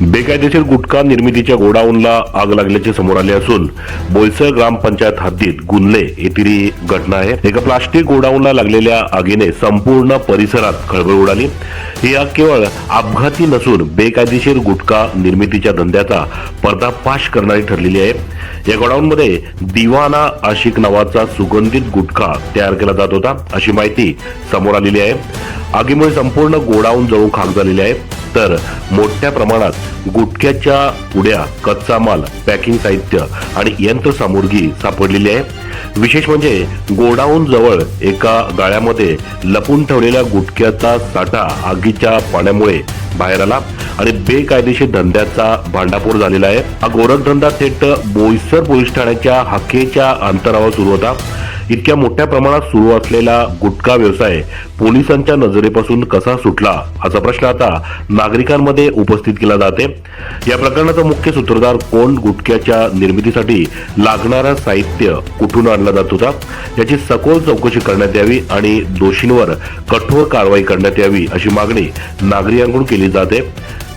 बेकायदेशीर गुटखा निर्मितीच्या गोडाऊनला आग लागल्याचे समोर आले असून बोईसर ग्रामपंचायत हद्दीत गुनले येथील घटना आहे एका प्लास्टिक गोडाऊनला लागलेल्या आगीने संपूर्ण परिसरात खळबळ उडाली. ही आग केवळ अपघाती नसून बेकायदेशीर गुटखा निर्मितीच्या धंद्याचा पर्दाफाश करणारी ठरलेली आहे. या गोडाऊनमध्ये दिवाना आशिक नावाचा सुगंधित गुटखा तयार केला जात होता अशी माहिती समोर आलेली आहे. आगीमुळे संपूर्ण गोडाऊन जळून खाक झालेले आहे. तर मोठ्या प्रमाणात गुटख्याच्या पुड्या कच्चा माल पॅकिंग साहित्य आणि यंत्रसामुग्री सापडलेली आहे. विशेष म्हणजे गोडाऊन जवळ एका गाळ्यामध्ये लपून ठेवलेल्या गुटख्याचा साठा आगीच्या पाण्यामुळे बाहेर आला आणि बेकायदेशीर धंद्याचा भांडाफोड झालेला आहे. हा गोरखधंदा थेट बोईसर पोलीस ठाण्याच्या हाकेच्या अंतरावर सुरू होता. इतक्या मोठ्या प्रमाणात सुरू असलेला गुटखा व्यवसाय पोलिसांच्या नजरेपासून कसा सुटला? असा प्रश्न आता नागरिकांमध्ये उपस्थित केला जाते. या प्रकरणाचा मुख्य सूत्रधार कोण गुटख्याच्या निर्मितीसाठी लागणारा साहित्य कुठून आणला जात होता? याची सखोल चौकशी करण्यात यावी आणि दोषींवर कठोर कारवाई करण्यात यावी अशी मागणी नागरिकांकडून केली जाते.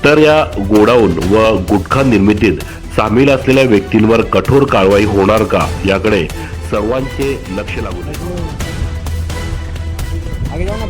तर या गोडाऊन व गुटखा निर्मितीत सामील असलेल्या व्यक्तींवर कठोर कारवाई होणार का? याकडे सर्वांचे लक्ष लागू नये आगे ना